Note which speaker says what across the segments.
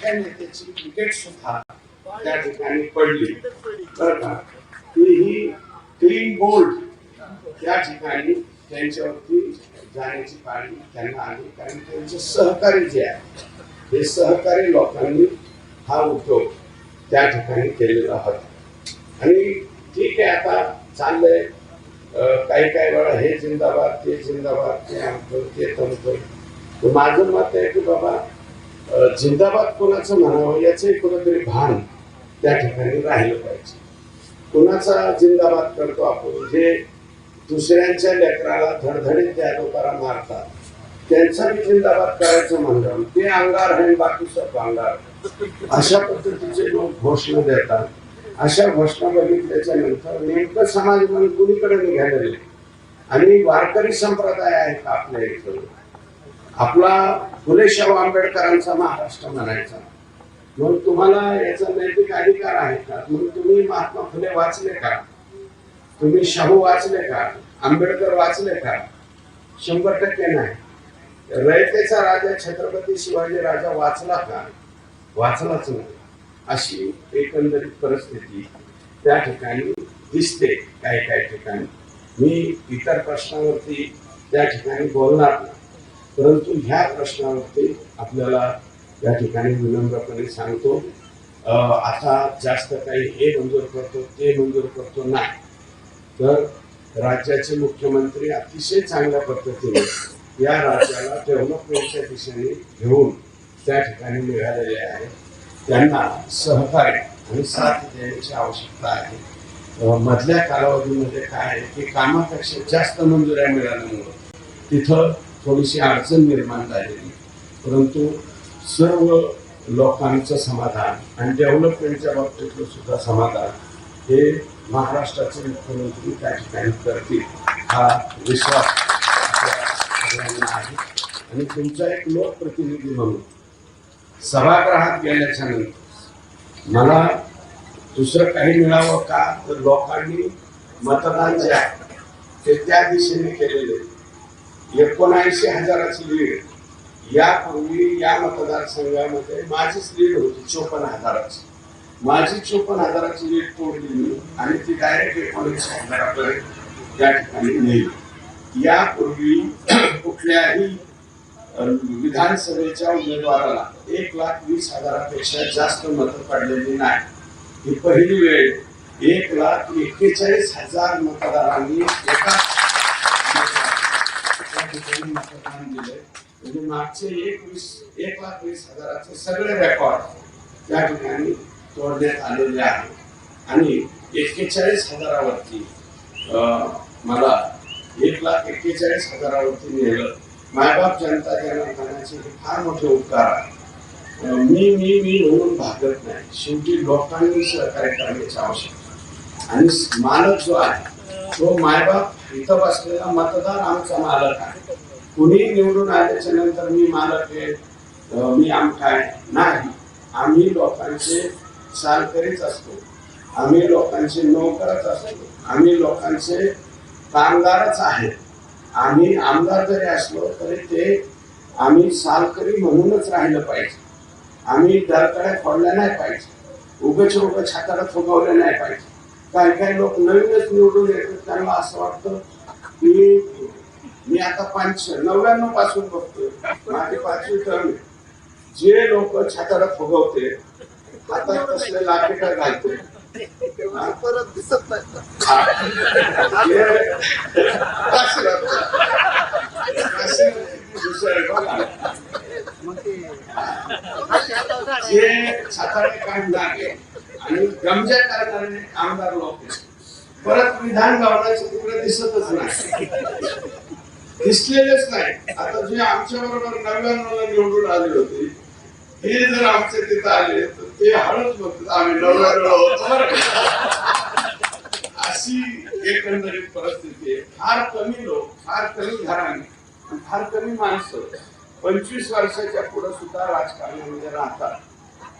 Speaker 1: मोठ्या नेत्याची विकेट सुद्धा त्या ठिकाणी पडली. बरं का? ती ही क्लीन बोल्ड त्या ठिकाणी त्यांच्यावरती जाण्याची पाळी त्यांना आली. कारण त्यांचे सहकारी जे आहे हे सहकारी लोकांनी हा उद्योग त्या ठिकाणी केलेला होता. आणि ठीक आहे आता चाललंय. काही काही वेळा हे जिंदाबाद ते जिंदाबाद ते आमचं ते तमचं. तर माझं मत आहे की बाबा जिंदाबाद कोणाचं म्हणावं याचंही कुठंतरी भान त्या ठिकाणी राहिलं पाहिजे. कुणाचा जिंदाबाद करतो आपण? जे दुसऱ्यांच्या लेकराला धडधडीत त्या लोकांना मारतात त्यांचा जिंदाबाद करायचं म्हणलं ते अंगार आणि बाकी सब अंगार अशा पद्धतीचे लोक घोषणा देतात. अशा घोषणा बघितल्याच्या नंतर नेमकं समाज म्हणून कुणीकडे निघालेले आणि वारकरी संप्रदाय आहेत आपल्या इथं. आपला फुले शाहू आंबेडकरांचा महाराष्ट्र म्हणायचा. मग तुम्हाला याचा नैतिक अधिकार आहे का? मग तुम्ही महात्मा फुले वाचले का? तुम्ही शाहू वाचले का? आंबेडकर वाचले का? शंभर टक्के नाही. रयतेचा राजा छत्रपती शिवाजी राजा वाचला का? वाचलाच नाही. अशी एकंदरीत परिस्थिती त्या ठिकाणी दिसते काही काही ठिकाणी. मी इतर प्रश्नावरती त्या ठिकाणी बोलणार नाही. परंतु ह्या प्रश्नावरती आपल्याला या ठिकाणी विनम्रपणे सांगतो. आता जास्त काही हे मंजूर करतो ते मंजूर करतो नाही. तर राज्याचे मुख्यमंत्री अतिशय चांगल्या पद्धतीने या राज्याला डेव्हलपमेंटच्या दिशेने घेऊन त्या ठिकाणी मिळालेले आहे त्यांना सहकार्य आणि साथ देण्याची आवश्यकता आहे. मधल्या कालावधीमध्ये काय आहे की कामापेक्षा जास्त मंजुऱ्या मिळाल्यामुळं तिथं थोडीशी अडचण निर्माण झालेली. परंतु सर्व लोकांचं समाधान आणि डेव्हलपमेंटच्या बाबतीतलं सुद्धा समाधान हे महाराष्ट्राचे मुख्यमंत्री त्या ठिकाणी करतील हा विश्वास सगळ्यांना आहे. आणि तुमचा एक लोकप्रतिनिधी म्हणून सभागृहात गेल्याच्यानंतर मला दुसरं काही मिळावं का? तर लोकांनी मतदान जे आहे ते त्या दिशेने केलेले एकोणऐंशी हजाराची लीड. यापूर्वी या मतदारसंघामध्ये माझीच लीड होती चोपन्न हजाराची. माझी चोपन्न हजाराची लीड तोडली मी आणि ती डायरेक्ट एकोणऐंशी हजारापर्यंत त्या ठिकाणी नेली. यापूर्वी कुठल्याही विधानसभेच्या उमेदवाराला एक लाख वीस हजारापेक्षा जास्त मतं पडलेली नाही. ही पहिली वेळ. एक लाख एक्केचाळीस हजार मतदारांनी एका त्या ठिकाणी दिलंय म्हणजे मागचे एक वीस एक लाख वीस हजाराचे सगळे रेकॉर्ड त्या ठिकाणी तोडण्यात आलेले आहे आणि एक्केचाळीस हजारावरती अं, मला एक लाख एक्केचाळीस हजारावरती नेलं मायबाप जनता जनार्दनाचे हे फार मोठे उपकार आहे मी मी मी म्हणून भागत नाही शेवटी लोकांनी सहकार्य करण्याची आवश्यकता आणि मालक जो आहे तो मायबाप इथं बसलेला मतदार आमचा मालक आहे कुणी निवडून आल्याच्यानंतर मी मालक आहे मी आमठा आहे. नाही आम्ही लोकांचे सालकरीच असतो. आम्ही लोकांचे नोकरच असतो. आम्ही लोकांचे कामगारच आहेत आम्ही आमदार जरी असलो तरी ते आम्ही सालकरी म्हणूनच राहिलं पाहिजे. आम्ही दरकड्या फोडल्या नाही पाहिजे. उगच उगच हाताला फुगवले नाही पाहिजे. काही काही लोक नवीनच निवडून येतात त्यांना असं वाटतं की मी आता पंच नव्याण्णवपासून बघतोय. माझी पाचवी टर्म आहे. जे लोक छाताला फुगवते हातात कसले लाकेटा घालते?
Speaker 2: परत दिसत नाही.
Speaker 1: जे छाताळे काढणारे आणि गमजा करणारे आमदार लोक. परत विधान भवनाचे तिकडे दिसतच नाही. दिसलेलेच नाही. आता जे आमच्या बरोबर नव्याण्णव निवडून आले होते हे जर आमचे तिथं आले तर ते हळूच बघतात आम्ही नव्याण्णव होतो अशी एकंदरीत परिस्थिती आहे. फार कमी लोक फार कमी घराणे फार कमी माणसं पंचवीस वर्षाच्या पुढे सुद्धा राजकारणामध्ये राहतात.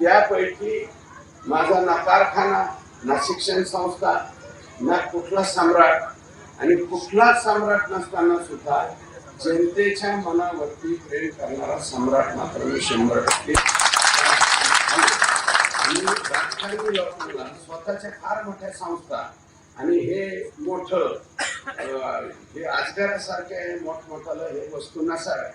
Speaker 1: त्यापैकी माझा ना कारखाना ना शिक्षण संस्था ना कुठला सम्राट आणि कुठलाच सम्राट नसताना सुद्धा जनतेच्या मनावरती प्रेम करणारा सम्राट मात्र मी शंभर टक्के आणि राजकारणी लोकांना स्वतःच्या फार मोठ्या संस्था आणि हे मोठं अं, हे अजगरासारखे मोठमोठालं हे वस्तू नसाव्या